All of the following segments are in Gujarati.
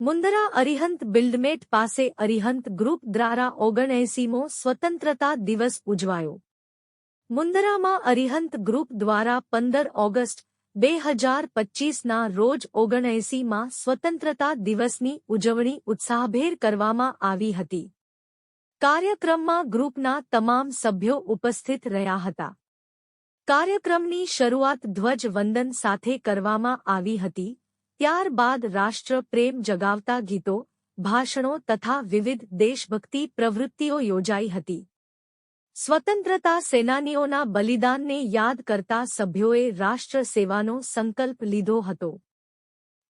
મુંદરા અરિહંત બિલ્ડમેટ પાસે અરિહંત ગ્રુપ દ્વારા ઓગણએસીમો સ્વતંત્રતા દિવસ ઉજવાયો. મુંદરામાં અરિહંત ગ્રુપ દ્વારા પંદર ઓગસ્ટ બે હજાર પચીસના રોજ ઓગણએસીમાં સ્વતંત્રતા દિવસની ઉજવણી ઉત્સાહભેર કરવામાં આવી હતી. કાર્યક્રમમાં ગ્રુપના તમામ સભ્યો ઉપસ્થિત રહ્યા હતા. કાર્યક્રમની શરૂઆત ધ્વજ વંદન સાથે કરવામાં આવી હતી, ત્યારબાદ રાષ્ટ્ર પ્રેમ જગાવતા ગીતો, ભાષણો તથા વિવિધ દેશભક્તિ પ્રવૃત્તિઓ યોજાઈ હતી. સ્વતંત્રતા સેનાનીઓના બલિદાનને યાદ કરતા સભ્યોએ રાષ્ટ્ર સેવાનો સંકલ્પ લીધો હતો.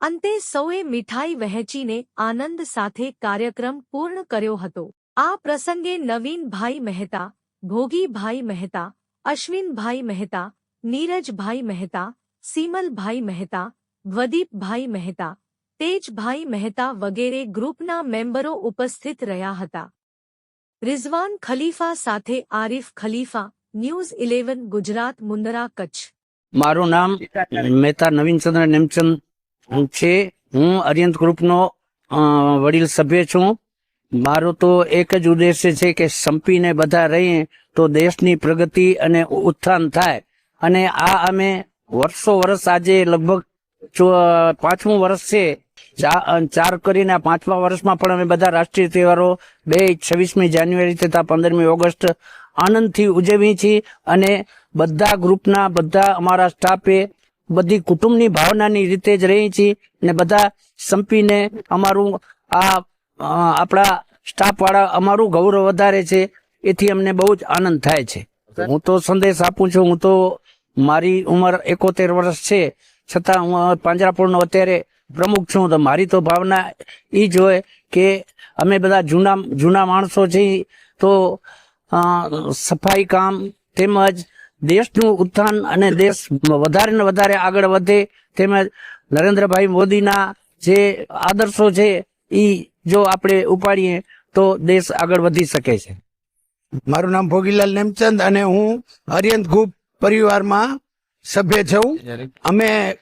અંતે સૌએ મીઠાઈ વહેંચીને આનંદ સાથે કાર્યક્રમ પૂર્ણ કર્યો હતો. આ પ્રસંગે નવીનભાઈ મહેતા ભોગીભાઈ મહેતા અશ્વિનભાઈ મહેતા નીરજભાઈ મહેતા સીમલભાઈ મહેતા વદીપભાઈ મહેતા તેજભાઈ મહેતા વગેરે ગ્રુપના મેમ્બરો ઉપસ્થિત રહ્યા હતા. રિઝવાન ખલીફા સાથે આરિફ ખલીફા, ન્યૂઝ ઇલેવન, ગુજરાત મુંદરા કચ્છ. મારું નામ મહેતા નવીનચંદ્ર નેમચંદ છે. હું અરિયંત ગ્રુપનો વડીલ સભ્ય છું. મારો તો એક જ ઉદ્દેશ્ય છે કે સંપીને બધા રહીએ તો દેશની પ્રગતિ અને ઉત્થાન થાય. અને આ અમે વર્ષો વર્ષ આજે લગભગ પાંચમું વર્ષ છે. ચાર કરીને પાંચમા વર્ષમાં પણ અમે બધા રાષ્ટ્રીય તહેવારો બે છવ્વીસમી જાન્યુઆરી તથા પંદરમી ઓગસ્ટ આનંદથી ઉજવીએ છીએ અને બધા ગ્રુપના, બધા અમારા સ્ટાફે બધી કુટુંબની ભાવનાની રીતે જ રહી છીએ ને બધા સંપીને અમારું આ આપણા સ્ટાફવાળા અમારું ગૌરવ વધારે છે, એથી અમને બહુ જ આનંદ થાય છે. હું તો સંદેશ આપું છું, હું તો મારી ઉંમર એકોતેર વર્ષ છે, છતાં હું પાંજરાપોળનો અત્યારે પ્રમુખ છું, તો મારી તો ભાવના એ જ હોય કે અમે બધા જૂના જૂના માણસો છીએ તો સફાઈ કામ તેમજ દેશનું ઉત્થાન અને દેશ વધારે ને વધારે આગળ વધે, તેમજ નરેન્દ્રભાઈ મોદીના જે આદર્શો છે એ જો આપણે ઉપાડીએ તો દેશ આગળ વધી શકે છે. મારું નામ ભોગીલાલ નેમચંદ અને હું હરિયંત ગુપ પરિવારમાં સભ્ય છું. અમે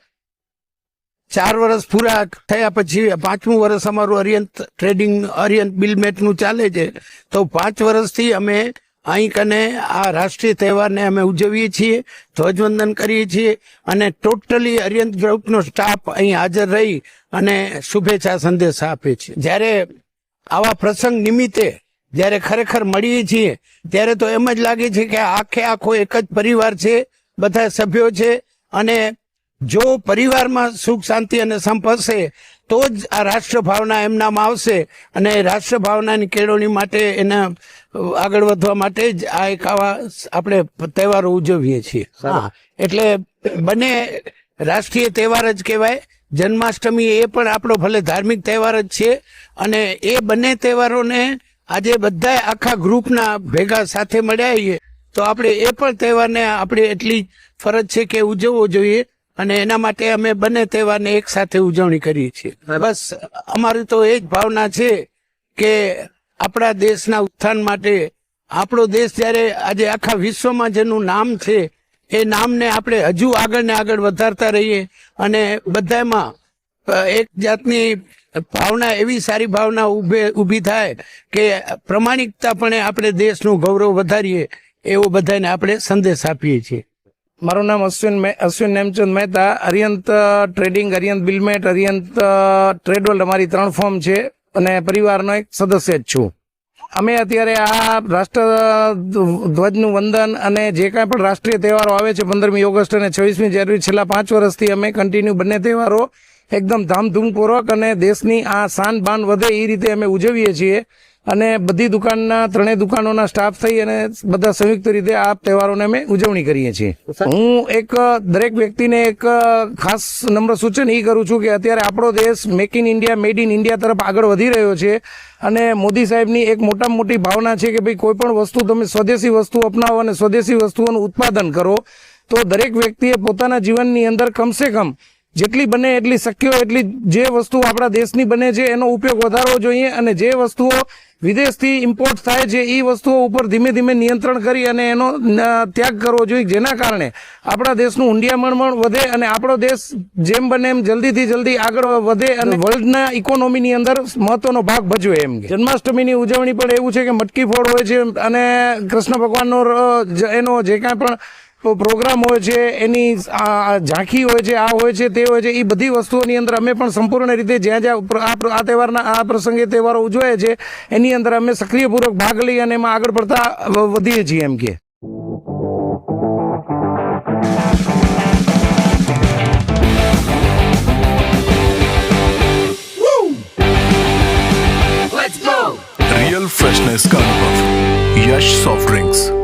ચાર વર્ષ પૂરા થયા પછી પાંચમું વર્ષ અમારું અરિયંત ટ્રેડિંગ અરિયંત બિલમેટનું ચાલે છે. તો પાંચ વર્ષથી અમે અહીં કને આ રાષ્ટ્રીય તહેવારને અમે ઉજવીએ છીએ, ધ્વજવંદન કરીએ છીએ અને ટોટલી અરિયંત ગ્રુપનો સ્ટાફ અહીં હાજર રહી અને શુભેચ્છા સંદેશ આપે છે. જ્યારે આવા પ્રસંગ નિમિત્તે જ્યારે ખરેખર મળીએ છીએ, ત્યારે તો એમ જ લાગે છે કે આખે આખો એક જ પરિવાર છે, બધા સભ્યો છે અને જો પરિવારમાં સુખ, શાંતિ અને સંપ હશે તો જ આ રાષ્ટ્રભાવના એમનામાં આવશે અને રાષ્ટ્રભાવનાની કેળવણી માટે એના આગળ વધવા માટે જ આ એક આવા આપણે તહેવારો ઉજવીએ છીએ. હા એટલે બંને રાષ્ટ્રીય તહેવાર જ કહેવાય. જન્માષ્ટમી એ પણ આપણો ભલે ધાર્મિક તહેવાર જ છે અને એ બંને તહેવારોને આજે બધા આખા ગ્રુપના ભેગા સાથે મળ્યા છીએ તો આપણે એ પણ તહેવારને આપણે એટલી ફરજ છે કે ઉજવવો જોઈએ. અને એના માટે અમે બંને તહેવારને એક સાથે ઉજવણી કરીએ છીએ. બસ અમારી તો એ જ ભાવના છે કે આપણા દેશના ઉત્થાન માટે આપણો દેશ જ્યારે આજે આખા વિશ્વમાં જેનું નામ છે એ નામને આપણે હજુ આગળ ને આગળ વધારતા રહીએ અને બધામાં એક જાતની ભાવના એવી સારી ભાવના ઉભે ઊભી થાય કે પ્રમાણિકતાપણે આપણે દેશનું ગૌરવ વધારીએ એવો બધાને આપણે સંદેશ આપીએ છીએ. મારું નામ Ashwin Ashwin Nemchand Mehta, Ariyant trading Ariyant Billmate, Ariyant trade world અમારી ત્રણ ફોર્મ છે અને પરિવારનો એક સદસ્ય જ છું. અમે અત્યારે આ રાષ્ટ્ર ધ્વજનું વંદન અને જે કાંઈ પણ રાષ્ટ્રીય તહેવારો આવે છે પંદરમી ઓગસ્ટ અને છવ્વીસમી જાન્યુઆરી છેલ્લા પાંચ વર્ષથી અમે કન્ટિન્યુ બંને તહેવારો એકદમ ધામધૂમપૂર્વક અને દેશની આ શાન બાન વધે એ રીતે અમે ઉજવીએ છીએ. અને બધી દુકાનના ત્રણેય દુકાનોના સ્ટાફ થઈ અને બધા સંયુક્ત રીતે આ તહેવારોને અમે ઉજવણી કરીએ છીએ. હું એક દરેક વ્યક્તિને એક ખાસ નમ્ર સૂચન એ કરું છું કે અત્યારે આપણો દેશ make in India made in India તરફ આગળ વધી રહ્યો છે અને મોદી સાહેબની એક મોટામાં મોટી ભાવના છે કે ભાઈ કોઈ પણ વસ્તુ તમે સ્વદેશી વસ્તુ અપનાવો અને સ્વદેશી વસ્તુઓનું ઉત્પાદન કરો તો દરેક વ્યક્તિએ પોતાના જીવનની અંદર કમસે કમ જેટલી બને એટલી શક્ય હોય એટલી જે વસ્તુ આપણા દેશની બને છે એનો ઉપયોગ વધારવો જોઈએ અને જે વસ્તુઓ વિદેશથી ઇમ્પોર્ટ થાય છે એ વસ્તુઓ ઉપર ધીમે ધીમે નિયંત્રણ કરી અને એનો ત્યાગ કરવો જોઈએ. જેના કારણે આપણા દેશનું ઊંડિયામણ વધે અને આપણો દેશ જેમ બને એમ જલ્દીથી જલ્દી આગળ વધે અને વર્લ્ડના ઇકોનોમીની અંદર મહત્વનો ભાગ ભજવે એમ જન્માષ્ટમીની ઉજવણી પણ એવું છે કે મટકી ફોડ હોય છે અને કૃષ્ણ ભગવાનનો એનો જે કાંઈ પણ પ્રોગ્રામ હોય છે એની આ ઝાંખી હોય છે આ હોય છે તે હોય છે એ બધી વસ્તુઓની અંદર અમે પણ સંપૂર્ણ રીતે જ્યાં જ્યાં પ્ર- આ પ્ર- આ તહેવારના આ પ્રસંગે તહેવારો ઉજવાય છે એની અંદર અમે સક્રિયપૂર્વક ભાગ લઈ અને એમાં આગળ પડતા વ- વધીએ છીએ એમ કે रियल फ्रेशनेस का अनुभव यश सॉफ्ट ड्रिंक्स